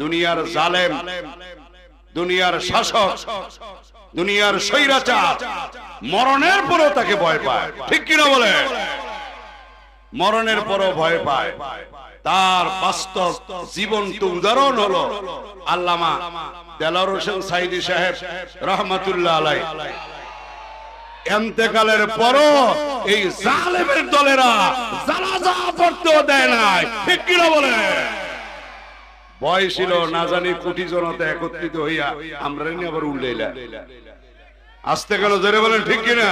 দুনিয়ার জালেম, দুনিয়ার শাসক, দুনিয়ার স্বৈরাচার, মরণের পরও তাকে ভয় পায়। ঠিক কিনা বলে? মরণের পরও ভয় পায়। তার বাস্তব জীবন্ত উদাহরণ হলো আল্লামা দেলার হোসেন সাইদি সাহেব, রহমতুল্লাহ আলাই এন্তেকালের পরও এই জালেমের দলেরা জানাজা পড়তেও দেয় নাই। ঠিক কিনা বলে? ভয় ছিল না জানি কোটি জনতা একত্রিত হইয়া আমরা আবার উল্লেলা আসতে গেল জোরে বলেন ঠিক কিনা?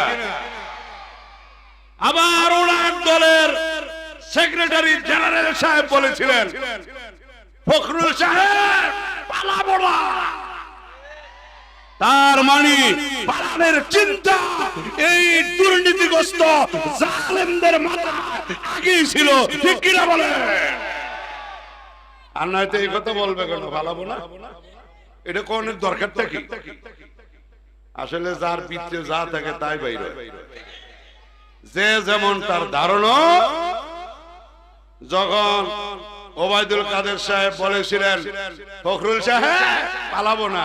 আবার ওনার দলের সেক্রেটারি জেনারেল সাহেব বলেছিলেন ফখরুল সাহেব পালাবো না। তার মানে পালানের চিন্তা এই দুর্নীতিগ্রস্ত জালেমদের মাথা আগেই ছিল ঠিক কিনা বলে আর নয়তো এই কথা বলবে কেন? ভালাবো না? এটা কোন দরকারটা কি আসলে যার যা থাকে তাই বাইরে যে যেমন তার ধারণা যখন ওবায়দুল কাদের সাহেব বলেছিলেন ফখরুল সাহেব পালাবো না।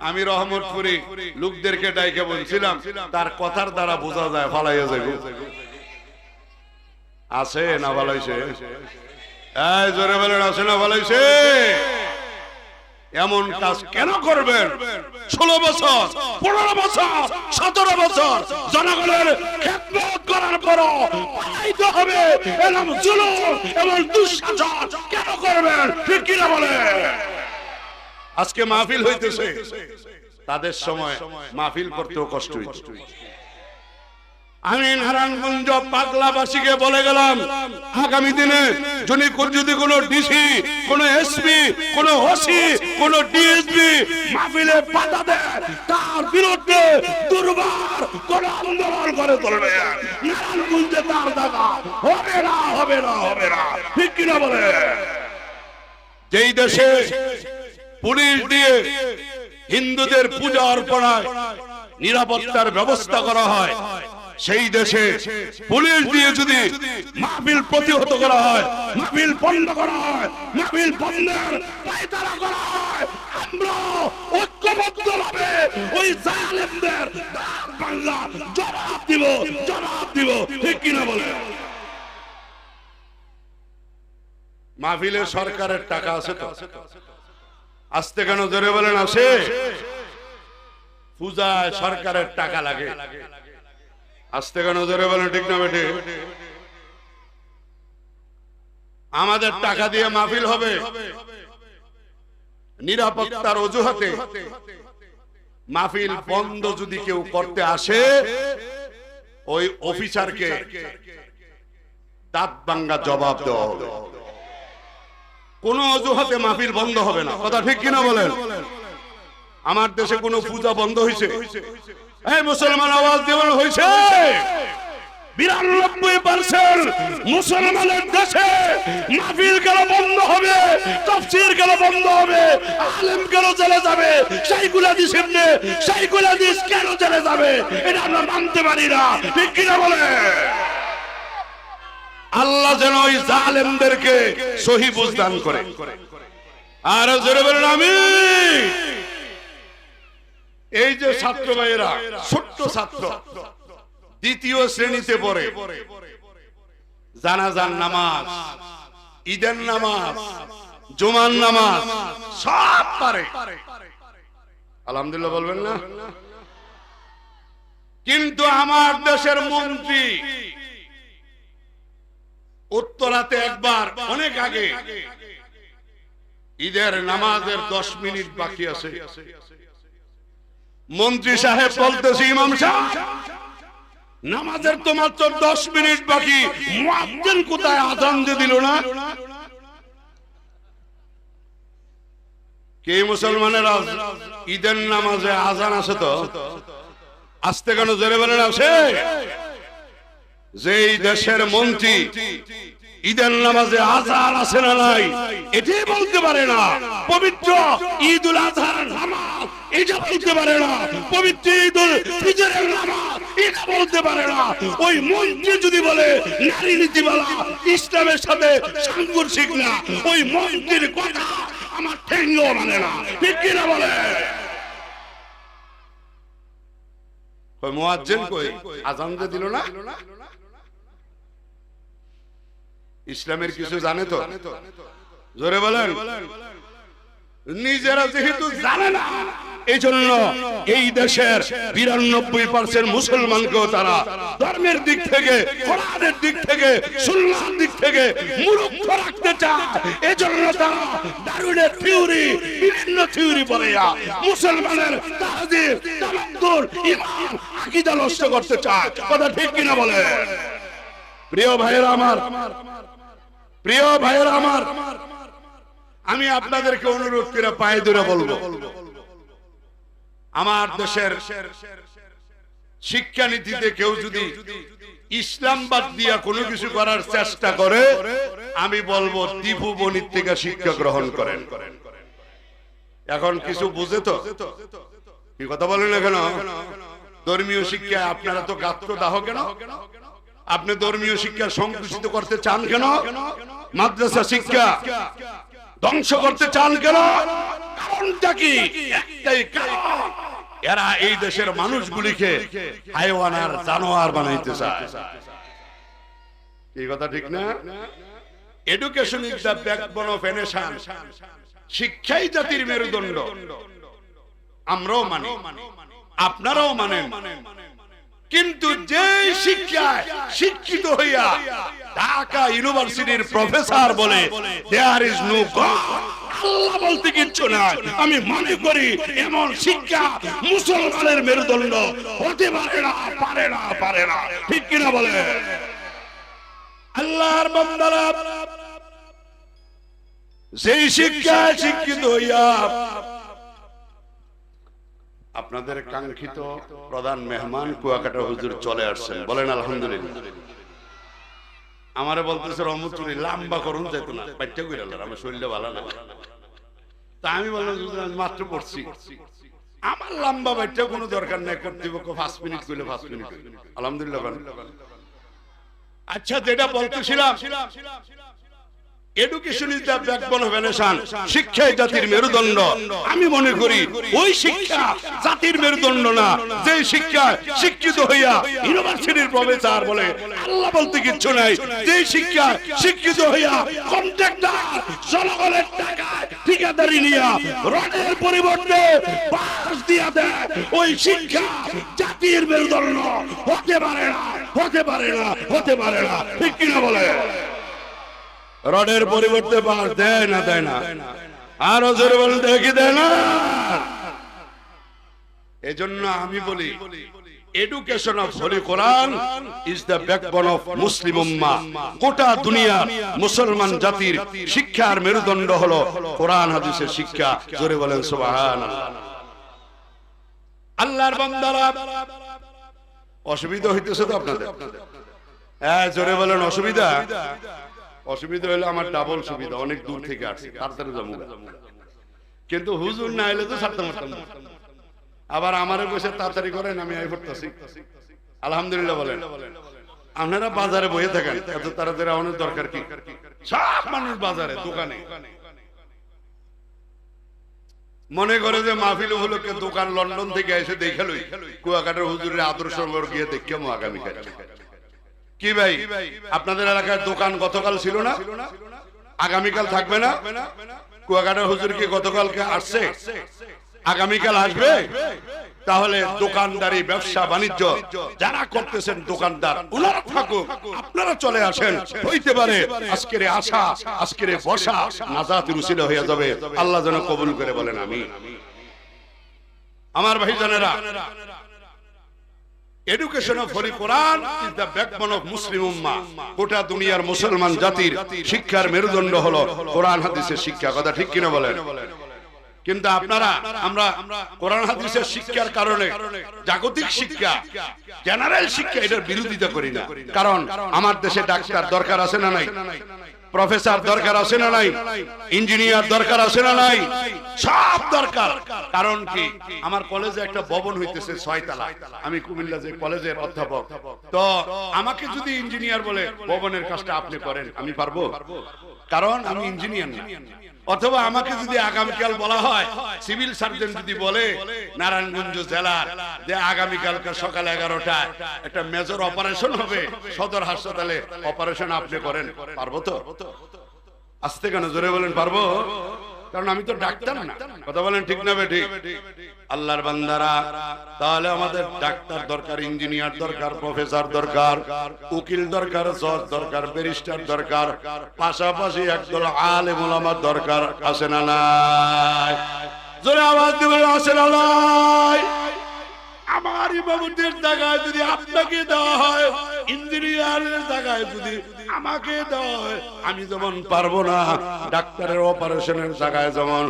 আমি রহমতপুরি লোকদেরকে ডাইকে বলছিলাম তার কথার দ্বারা বোঝা যায় ফালাইয়া যাবে আছে না ভালাইছে না এমন কাজ কেন করবেন? ষোলো বছর, পনেরো বছর, সতেরো বছর, জনগণের করার পর হবে এরকম জুলুম দুঃশাসন কেন করবেন? ঠিক কিনা বলে? আজকে মাহফিল হইতেছে। তাদের সময় মাহফিল করতেও কষ্ট হইত। আমি নারায়ণগঞ্জ পাগলাবাসীকে বলে গেলাম, আগামী দিনে যদি যদি কোন ডিসি কোন এসপি কোন ওসি কোন ডিএসপি মাহফিলে বাধা দেয়, তার বিরুদ্ধে দুর্বার কোন আন্দোলন করে তুলবে। নারায়ণগঞ্জে তার দেখা হবে না হবে না হবে না। ঠিক কিনা বলে? যেই দেশে পুলিশ দিয়ে হিন্দুদের পূজা অর্পণায় নিরাপত্তার ব্যবস্থা করা হয় সেই দেশে পুলিশ দিয়ে যদি মাহফিল প্রতিহত করা হয়, মাহফিল বন্ধ করা হয়, মাহফিল বন্ধের পায়তারা করা হয়, আমরা ঐক্যবদ্ধ ওই জালেমদের বাংলা জবাব দিব জবাব দিব, ঠিক বলে সরকারের টাকা আছে তো? আসতে কেন জোরে বলেন, আসে? পূজায় সরকারের টাকা লাগে। আসতে কেন জোরে বলেন, ঠিক না বেটে আমাদের টাকা দিয়ে মাহফিল হবে। নিরাপত্তার অজুহাতে মাহফিল বন্ধ যদি কেউ করতে আসে, ওই অফিসারকে দাঁত বাঙ্গা জবাব দেওয়া হবে। কোন অজুহাতে মাহফিল বন্ধ হবে না। কথা ঠিক কিনা বলেন? আমার দেশে কোনো পূজা বন্ধ হয়েছে। এই মুসলমান আওয়াজ দেওয়ানো হয়েছে, বিরানব্বই পার্সেন্ট মুসলমানের দেশে মাহফিল কেন বন্ধ হবে, তফসির কেন বন্ধ হবে, আলেম যাবে হাদিস এমনি হাদিস কেন চলে যাবে, এটা আমরা মানতে পারি না, ঠিক কিনা বলে? আল্লাহ যেন ওই জালেমদেরকে সহি বুঝদান করে। আর জোরে বলেন আমি এই যে ছাত্র ভাইয়েরা ছোট্ট ছাত্র দ্বিতীয় শ্রেণীতে পড়ে। জানাজান নামাজ ঈদের নামাজ জুমার নামাজ সব পারে। আলহামদুলিল্লাহ বলবেন না। কিন্তু আমার দেশের মন্ত্রী উত্তরাতে একবার অনেক আগে ঈদের নামাজের দশ মিনিট বাকি আছে। মন্ত্রী সাহেব বলতেছে, ইমাম সাহেব, নামাজের তো মাত্র দশ মিনিট বাকি কোথায় আজান দিয়ে দিল না? কে মুসলমানের ঈদের নামাজে আজান আছে তো? আসতে কেন জোরে বলেন আছে যেই দেশের মন্ত্রী ঈদের নামাজে আজান আছে না নাই, এটাই বলতে পারে না। পবিত্র ঈদ উল আজহার নামাজ। এটা বলতে পারে না। পবিত্র ঈদ উল ফিজরের নামাজ, এটা বলতে পারে না। ওই মন্ত্রী যদি বলে, নারী নীতিমালা ইসলামের সাথে সাংঘর্ষিক না, ওই মন্ত্রীর কথা আমার মানে না। ঠিক কিনা বলে? ইসলামের কিছু জানে তো? জোরে বলেন। নিজেরা যেহেতু জানে না এই জন্য এই দেশের বিরানব্বই পার্সেন্ট মুসলমানকেও তারা ধর্মের দিক থেকে, কোরআনের দিক থেকে সুন্নার দিক থেকে মূর্খ রাখতে চায়। এই জন্য তারা দারুণের থিওরি, বিভিন্ন থিওরি বলে মুসলমানের তামাদ্দুন ঈমান, আকীদা নষ্ট করতে চায়। কথা ঠিক কিনা বলে? প্রিয় ভাইয়েরা আমার, প্রিয় ভাইয়েরা আমার, আমি আপনাদেরকে অনুরোধ করে পায়ে ধরে বলব। আমার দেশের শিক্ষানীতিতে কেউ যদি ইসলামবাদ দিয়া কোনো কিছু করার চেষ্টা করে আমি বলব টিপু বনির থেকে শিক্ষা গ্রহণ করেন। এখন কিছু বুঝে তো? কি কথা বলেন না কেন? ধর্মীয় শিক্ষা আপনারা তো গাত্র দাহ কেন? আপনি ধর্মীয় শিক্ষা সংকুচিত করতে চান কেন? মাদ্রাসা শিক্ষা ধ্বংস করতে চান কেন? কারণটা কি? একটাই কারণ, এরা এই দেশের মানুষগুলিকে হাইওয়ান আর জানোয়ার বানাইতে চায়। এই কথা ঠিক না? Education is the backbone of a nation শিক্ষাই জাতির মেরুদণ্ড। আমরাও মানি। আপনারাও মানেন। কিন্তু যে শিক্ষায় শিক্ষিত হইয়া ঢাকা ইউনিভার্সিটির প্রফেসর বলে দেয়ার ইজ নো আল্লাহ বলতে কিচ্ছু না আমি মনে করি এমন শিক্ষা মুসলমানের মেরুদণ্ড হতে পারে না পারে না পারে না। ঠিক কিনা বলে? আল্লাহর বান্দারা, যেই শিক্ষায় শিক্ষিত হইয়া আপনাদের কাঙ্ক্ষিত প্রধান মেহমান কুয়াকাটা হুজুর চলে আসছেন। বলেন আলহামদুলিল্লাহ। আমারে বলতেছে রহমতুল্লি লাম্বা করুন যেত না। বাচ্চা করে আমার শরীরটা ভালো না। তা আমি বললাম মাত্র পড়ছি। আমার লম্বা বাচ্চা কোনো দরকার নেই কর্তৃপক্ষ পাঁচ মিনিট করলে পাঁচ মিনিট। আলহামদুলিল্লাহ আচ্ছা যেটা বলতেছিলাম জাতির মেরুদণ্ড না। যে শিক্ষা শিক্ষিত শিক্ষিত হইয়া পরিবর্তে ওই শিক্ষা জাতির মেরুদণ্ড হতে পারে না, হতে পারে না, হতে পারে না। ঠিক কিনা বলে? রডের পরিবর্তে বাস দেয় না দেয় না। আরও জোরে বলুন, দেখি, দেয় না। এজন্য আমি বলি education of Quran is the of Muslim মুসলমান জাতির শিক্ষার মেরুদণ্ড হলো কোরআন, হাদিসের শিক্ষা। জোরে বলেন সুবহান আল্লাহর অসুবিধা হইতেছে তো আপনাদের? হ্যাঁ জোরে বলেন, অসুবিধা? অসুবিধা হলে আমার ডাবল সুবিধা, অনেক দূর থেকে আসছে, তাড়াতাড়ি যাব কিন্তু হুজুর না এলে তো ছাড়তে পারতাম আবার আমারে বসে তাড়াতাড়ি করেন, আমি আই করতেছি আলহামদুলিল্লাহ বলেন। আপনারা বাজারে বসে থাকেন, এত তাড়াতাড়ি আমাদের দরকার কি? সব মানুষ বাজারে, দোকানে। মনে করে যে মাহফিল উপলক্ষে দোকান লন্ডন থেকে এসে দেখে লই, কুয়াকাটার হুজুরের আদর্শ গিয়ে দেখে আগামীকাল কি ভাই? আপনাদের এলাকায় দোকান গতকাল ছিল না? আগামীকাল থাকবে না? কুয়াকাটার হুজুর কি গতকালকে আসছে? আগামীকাল আসবে? তাহলে দোকানদারি, ব্যবসা, বাণিজ্য যারা করতেছেন দোকানদার, ওনারা থাকুক, আপনারা চলে আসেন। হইতে পারে আজকের আশা, আজকের বসা নাজাত রুসিলে হয়ে যাবে। আল্লাহ যেন কবুল করে বলেন আমি আমার ভাই জানেরা education of holy Quran is the backbone of Muslim উম্মা গোটা দুনিয়ার মুসলমান জাতির শিক্ষার মেরুদণ্ড হলো কোরআন হাদিসের শিক্ষা, কথা ঠিক কিনা বলেন? কিন্তু আপনারা, আমরা কোরআন হাদিসের শিক্ষার কারণে জাগতিক শিক্ষা, জেনারেল শিক্ষা এটার বিরোধিতা করি না। কারণ আমার দেশে ডাক্তার দরকার আছে না নাই? প্রফেসর দরকার আছে না নাই? ইঞ্জিনিয়ার দরকার আছে না নাই? সব দরকার। কারণ কি? আমার কলেজে একটা ভবন হইতেছে ছয়তলা। আমি কুমিল্লা যে কলেজের অধ্যাপক। তো আমাকে যদি ইঞ্জিনিয়ার বলে, ভবনের কাজটা আপনি করেন, আমি পারব? কারণ আমি ইঞ্জিনিয়ার না। অথবা আমাকে যদি আগামীকাল বলা হয়, সিভিল সার্জন যদি বলে, নারায়ণগঞ্জ জেলার, যে আগামীকালকে সকাল এগারোটায় একটা মেজর অপারেশন হবে, সদর হাসপাতালে অপারেশন আপনি করেন, পারব তো? আসতে কেন জোরে বলেন, পারব? কারণ আমি তো ডাক্তার না। কথা বলেন ঠিক না বেঠি আল্লাহর বান্দারা তাহলে আমাদের ডাক্তার দরকার ইঞ্জিনিয়ার দরকার প্রফেসর দরকার উকিল দরকার জজ দরকার ব্যারিস্টার দরকার পাশাপাশি একদল আলেম ওলামার দরকার আছে না নাই? জোরে আওয়াজ দিবেন আছে না নাই? আমার ইমামতির জায়গায় যদি আপনাকে দেওয়া হয়, ইঞ্জিনিয়ারের জায়গায় যদি আমাকে দেওয়া হয়, আমি যেমন পারব না, ডাক্তারের অপারেশনের জায়গায় যেমন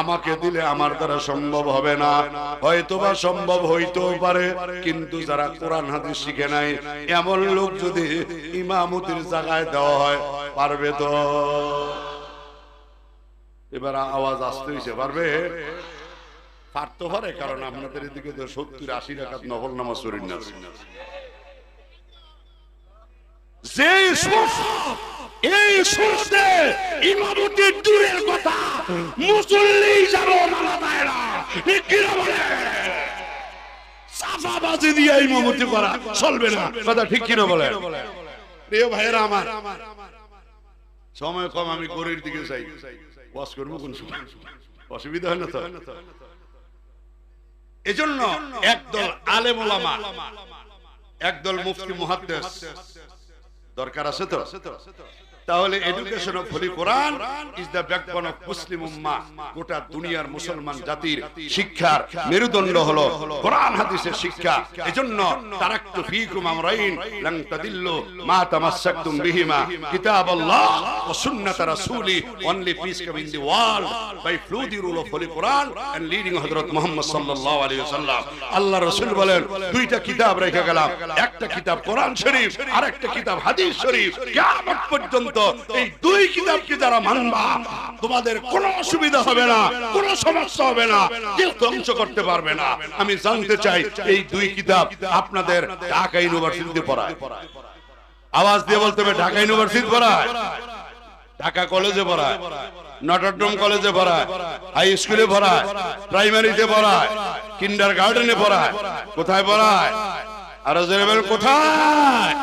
আমাকে দিলে আমার দ্বারা সম্ভব হবে না। হয়তোবা সম্ভব হইতেও পারে, কিন্তু যারা কোরআন হাদিস শিখে নাই, এমন লোক যদি ইমামতির জায়গায় দেওয়া হয়, পারবে তো? এবার আওয়াজ আসতে হয়েছে পারবে? পারতে পারে কারণ আপনাদের এদিকে তো সত্তর আশি রাখাত নফল নামাজ শরীর না যে এই ইমামতি দূরের কথা মুসল্লি যাব মালা দেয় না। ঠিক কি বলে? দিয়ে ইমামতি করা চলবে না। কথা ঠিক কি না বলে? প্রিয় ভাইয়েরা আমার, সময় কম, আমি গরির দিকে চাই করব কোন সময়? অসুবিধা হয় না তো? এজন্য একদল আলেম ওলামা একদল মুফতি মুহাদ্দিস। দরকার আছে তো? তাহলে education of holy Quran is the backbone of Muslim উম্মাহ গোটা দুনিয়ার মুসলমান জাতির শিক্ষার মেরুদণ্ড হলো কোরআন, হাদিসের শিক্ষা। এজন্য তারাকতু ফীকুম আমরাইন লান তাদিল্লু মা তামাসসাকতুম বিহিমা। কিতাবাল্লাহ ওয়া সুন্নাত রাসূলি। Only peace come in the world by through the rule of holy quran and leading Hazrat Muhammad সাল্লাল্লাহু আলাইহি ওয়াসাল্লাম আল্লাহ রাসূল বলেন, দুইটা কিতাব রেখে গেলাম। একটা কিতাব কোরআন শরীফ আর একটা কিতাব হাদিস শরীফ। কিয়ামত পর্যন্ত এই দুই কিতাবকে যারা মানবা, তোমাদের কোনো অসুবিধা হবে না, কোনো সমস্যা হবে না, কেউ ধ্বংস করতে পারবে না। আমি জানতে চাই, এই দুই কিতাব আপনাদের ঢাকা ইউনিভার্সিটিতে পড়ায়। আওয়াজ দিয়ে বলতে হবে, ঢাকা ইউনিভার্সিটি পড়ায়? ঢাকা কলেজে পড়ায়? নটরডম কলেজে পড়ায়? হাই স্কুলে পড়ায়? প্রাইমারিতে পড়ায়? কিন্ডার গার্ডেনে পড়ায়? কোথায় পড়ায়? আর কোথায়?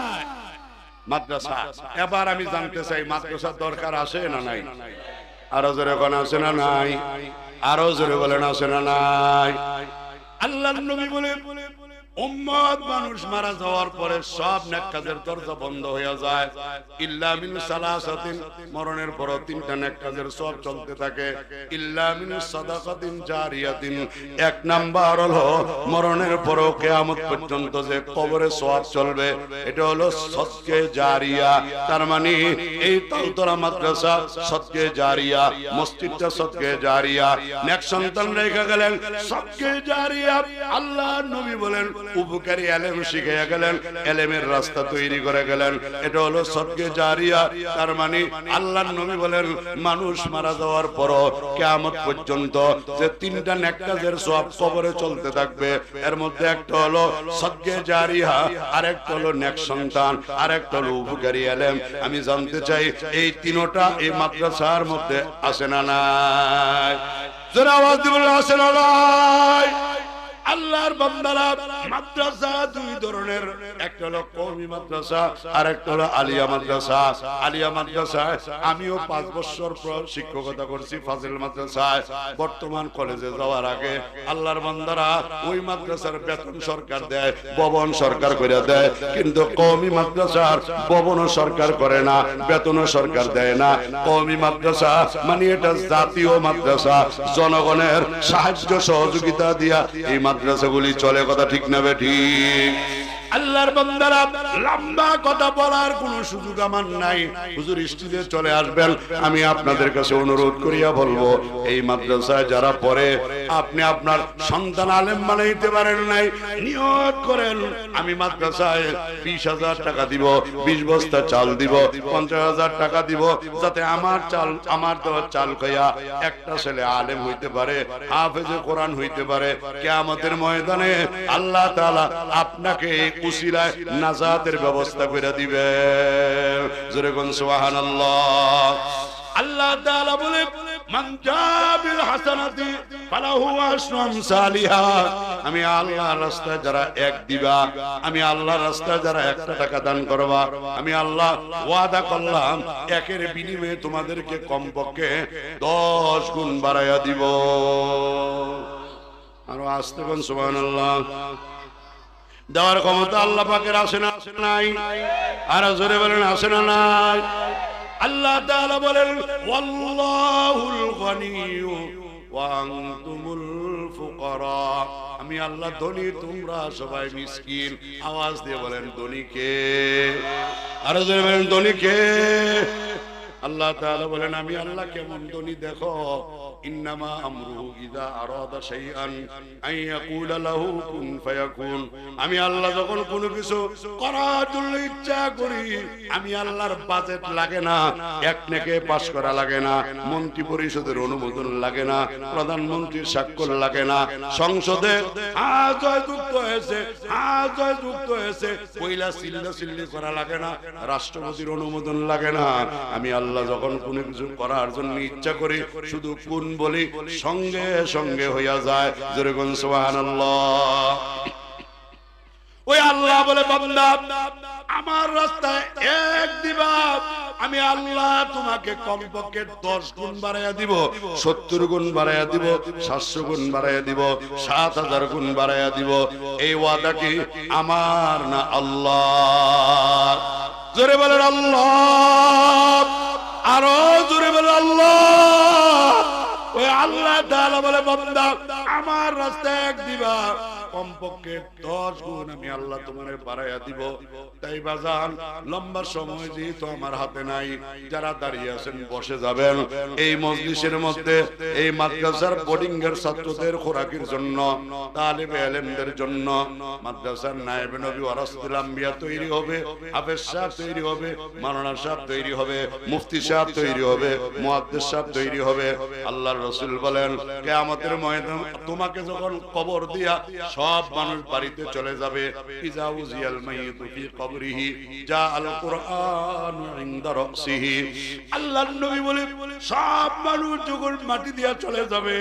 মাদ্রাসা। এবার আমি জানতে চাই মাদ্রাসার দরকার আছে না নাই? আরও জোরে কোন আছে না নাই? আরও জোরে বলেন আছে না নাই? আল্লাহ নবী বলে উম্মত মরণের পর তিনটা হলো মরণের পর কিয়ামত পর্যন্ত যে কবরে সওয়াব চলবে, এটা হলো সদকে জারিয়া। তার মানে এই তালতরা মাদ্রাসা সদকে জারিয়া, মসজিদটা সদকে জারিয়া। নেক সন্তান রেখে গেলেন সদকে জারিয়া, আল্লাহ নবী বলেন উপকারী এলেম গেলেন, এলেমের রাস্তা তৈরি করে গেলেন। এটা হলো সদকে জারিয়া, তার মানে আল্লাহ নবী বলেন, মানুষ মারা যাওয়ার পর কেয়ামত পর্যন্ত যে তিনটা নেক কাজের সব কবরে চলতে থাকবে, এর মধ্যে একটা হলো সদকে জারিয়া আর একটা হলো নেক সন্তান আর একটা হলো উপকারী এলেম। আমি জানতে চাই, এই তিনোটা এই মাদ্রাসার মধ্যে আসে না নাই? যারা আওয়াজ দিবেন আসে না নাই? আল্লাহর বান্দারা মাদ্রাসা দুই ধরনের। একটা হলো কওমি মাদ্রাসা আর একটা হলো আলিয়া মাদ্রাসা। আলিয়া মাদ্রাসায় আমিও পাঁচ বছর শিক্ষকতা করছি ফাজিল মাদ্রাসায়। বর্তমান কলেজে যাওয়ার আগে আল্লাহর বান্দারা ওই মাদ্রাসার বেতন সরকার দেয়, ভবন সরকার করে দেয়। কিন্তু কওমি মাদ্রাসার ভবনও সরকার করে না, বেতনও সরকার দেয় না। কওমি মাদ্রাসা মানে এটা জাতীয় মাদ্রাসা। জনগণের সাহায্য সহযোগিতা দিয়া এই মাদ্রাসাগুলি চলে কথা ঠিক না বে ঠিক। আল্লাহর বান্দারা লম্বা কথা বলার কোন সুযোগ আমার নাই। হুজুর স্টেজে চলে আসবেন, আমি আপনাদের কাছে অনুরোধ করিয়া বলব, এই মাদ্রাসায় যারা পড়ে, আপনি আপনার সন্তান আলেম বানাইতে পারেন নাই, নিয়ত করেন, আমি মাদ্রাসায় বিশ হাজার টাকা দিব, বিশ বস্তা চাল দিব, পঞ্চাশ হাজার টাকা দিব, যাতে আমার চাল, আমার দেওয়ার চাল খাইয়া একটা ছেলে আলেম হইতে পারে, হাফেজে কোরআন হইতে পারে। কেয়ামতের ময়দানে আল্লাহ তাআলা আপনাকে উসিলায় নাজাতের ব্যবস্থা করে দিবে। জোরে কোন সুবহানাল্লাহ। আল্লাহ তাআলা বলে আমি আল্লাহর রাস্তায় যারা এক দিবা আমি আল্লাহর রাস্তায় যারা একটা টাকা দান করবা আমি আল্লাহ ওয়াদা করলাম একের বিনিময়ে তোমাদেরকে কমপক্ষে দশ গুণ বাড়াইয়া দিব। আরও আসতে কোন সুবহানাল্লাহ। দেওয়ার ক্ষমতা আল্লাহ পাকের আসে না আসে নাই? আর জোরে বলেন আসে না নাই? আল্লাহ তাআলা বলেন, ওয়াল্লাহুল আমি আল্লাহ ধনী, তোমরা সবাই মিসকিন। আওয়াজ দিয়ে বলেন, ধনী কে? আর বলেন, ধনী কে? আল্লাহ তাআলা বলেন, আমি আল্লাহ কেমন দেখো। ইন্নামা আমরুহু ইযা আরাদা শাইআন আন ইয়াকুলা লাহু কুন ফায়াকুন। আমি আল্লাহ যখন কোনো কিছু করার জন্য ইচ্ছা করি, আমি আল্লাহর বাজেট লাগে না, এক নেকে পাস করা লাগে না, মন্ত্রী পরিষদের অনুমোদন লাগে না, প্রধানমন্ত্রীর স্বাক্ষর লাগে না, সংসদে যুক্ত হয়েছে যুক্ত হয়েছে, পয়লা সিল্লা সিল্লি করা লাগে না, রাষ্ট্রপতির অনুমোদন লাগে না। আমি আল্লাহ যখন কোনো কিছু করার জন্য ইচ্ছা করি শুধু কোন বলি সঙ্গে সঙ্গে হইয়া যায়। যেরকম সুবহানাল্লাহ। ওই আল্লাহ বলে, বান্দা, আমার রাস্তায় এক দিবা আমি আল্লাহ তোমাকে কমপক্ষে দশ গুণ বাড়াইয়া দিব, সত্তর গুণ বাড়াইয়া দিব, সাতশো গুণ বাড়াইয়া দিব, সাত হাজার গুণ বাড়াইয়া দিব। এই ওয়াদা কি আমার না আল্লাহ জোরে বলেন, আল্লাহ। আরও জোরে বলে আল্লাহ! ওই আল্লাহ তাআলা বলে বান্দা আমার রাস্তায় এক দিবা কমপক্ষে দশ গুণ আমি আল্লাহ তোমার বাড়াইয়া দিব। তাই বাজান, লম্বা সময় যেহেতু আমার হাতে নাই, যারা দাঁড়িয়ে আছেন বসে যাবেন। এই মজলিসের মধ্যে, এই মাদ্রাসার বোর্ডিং এর ছাত্রদের খোরাকির জন্য, তালিবে এলেমদের জন্য, মাদ্রাসার নায়েবে নবী তৈরি হবে, হাফেজ সাহেব তৈরি হবে, মাওলানা সাহেব তৈরি হবে, মুফতি সাহেব তৈরি হবে সাহেব তৈরি হবে। বলেন, কিয়ামতের ময়দান তোমাকে যখন কবর দিয়া সব মানুষ বাড়িতে চলে যাবে। বলে, সব মানুষ যখন মাটি দিয়া চলে যাবে,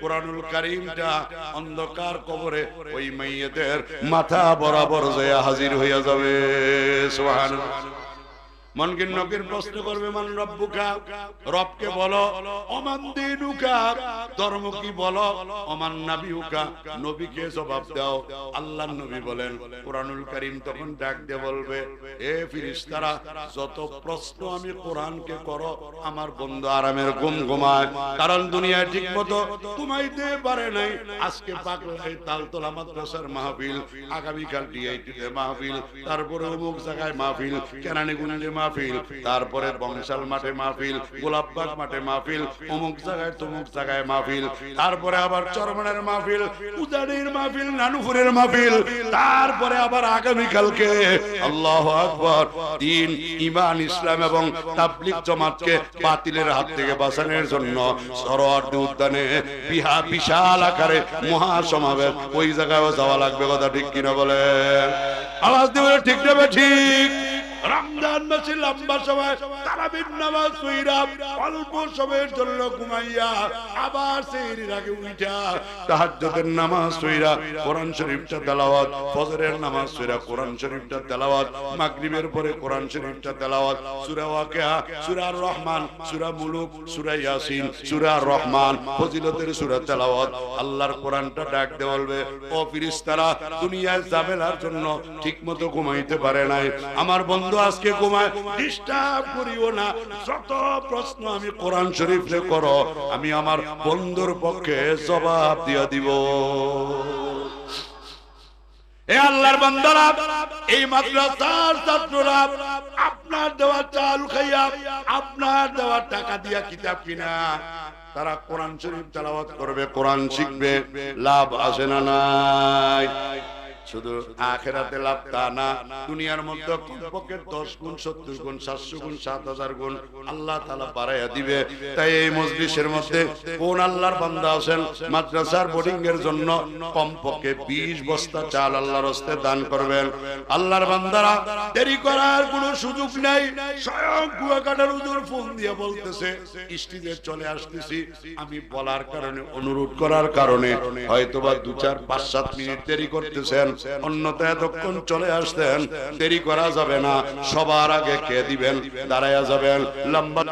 কোরআনুল কারীমটা অন্ধকার কবরে ওই মাইয়াদের মাথা বরাবর যায় হাজির হইয়া যাবে। মনকে নকের প্রশ্ন করবে, মান রব্বুকা? রবকে বলো, অমান দিনুকা? ধর্ম কি বলো, অমান নাবিউকা? নবীকে জবাব দাও। আল্লাহ নবী বলেন, কোরআনুল কারীম তখন ডাক দিয়ে বলবে, এ ফিরিস্তারা, যত প্রশ্ন আমি কোরআনকে করো, আমার বন্ধু আরামের ঘুম ঘুমায়। কারণ দুনিয়ায় ঠিক মতো ঘুমাইতে পারে নাই। আজকে পাগলাই তালতলা মাদ্রাসার মাহফিল, আগামীকাল ডিআইটিতে মাহফিল তারপরে অমুক জায়গায় মাহফিল, কেরানীগঞ্জে মাহফিল তারপরে বংশাল মাঠে মাহফিল, গোলাপবাগ মাঠে মাহফিল, অমুক জায়গায় তমুক জায়গায় মাহফিল, তারপরে আবার চরমনের মাহফিল উজানির মাহফিল, নানুপুরের মাহফিল, তারপরে আবার আগামীকালকে আল্লাহ আকবর, দিন ইমান ইসলাম এবং তাবলিগ জমাতকে বাতিলের হাত থেকে বাঁচানোর জন্য সরোয়ার্দী উদ্যানে বিহা বিশাল আকারে মহাসমাবেশ, ওই জায়গায়ও যাওয়া লাগবে, কথা ঠিক কিনা বলে আওয়াজ দিয়ে বলে ঠিক নেবে ঠিক? রমজান মাসে লম্বা সময় তারাবির নামাজ সুইরা অল্প সময়ের জন্য ঘুমাইয়া আবার সেই আগে উঠা তাহাজ্জুদের নামাজ সুইরা কোরআন শরীফটা তেলাওয়াত, ফজরের নামাজ সুইরা কোরআন শরীফটা তেলাওয়াত, মাগরিবের পরে কোরআন শরীফটা তেলাওয়াত, সূরা ওয়াকিয়া, সূরা রহমান, সূরা মুলুক, সূরা ইয়াসিন, সূরা রহমান, ফজিলতের সূরা তেলাওয়াত, আল্লাহর কোরআনটা ডাক দে বলবে, ও ফেরেশতারা দুনিয়ায় জাবেলার জন্য ঠিকমতো ঘুমাইতে পারে নাই। আমার বন্ধু আজকে ঘুমায়। ডিস্টার্ব করিও না। যত প্রশ্ন আমি কোরআন শরীফে করো, আমি আমার বন্ধুর পক্ষে জবাব দিয়া দিব। টাকা দিয়া কিতাব কিনা, তারা কোরআন শরীফ তেলাওয়াত করবে, কোরআন শিখবে, লাভ আসে না নাই। শুধু আখেরাতে লাভ তা না, দুনিয়ার মধ্যে কমপক্ষে দশ গুণ, সত্তর গুণ, সাতশো গুণ, সাত হাজার গুণ আল্লাহ তালা বাড়াইয়া দিবে। তাই এই মজলিসের মধ্যে কোন আল্লাহর বান্দা আছেন? মাদ্রাসার বোর্ডিং এর জন্য কমপক্ষে বিশ বস্তা চাল আল্লাহর হস্তে দান করবেন। আল্লাহর বান্দারা দেরি করার কোনো সুযোগ নাই। স্বয়ং কুয়াকাটার উজুর ফোন দিয়ে বলতেছে স্টেজে চলে আসতেছি। আমি বলার কারণে, অনুরোধ করার কারণে হয়তোবা দু চার, পাঁচ, সাত মিনিট দেরি করতেছেন। অন্যতা এতক্ষণ চলে আসতেন, দেরি করা যাবে না। সবার আগে কে দিবেন? দাঁড়ায়া যাবেন। লম্বা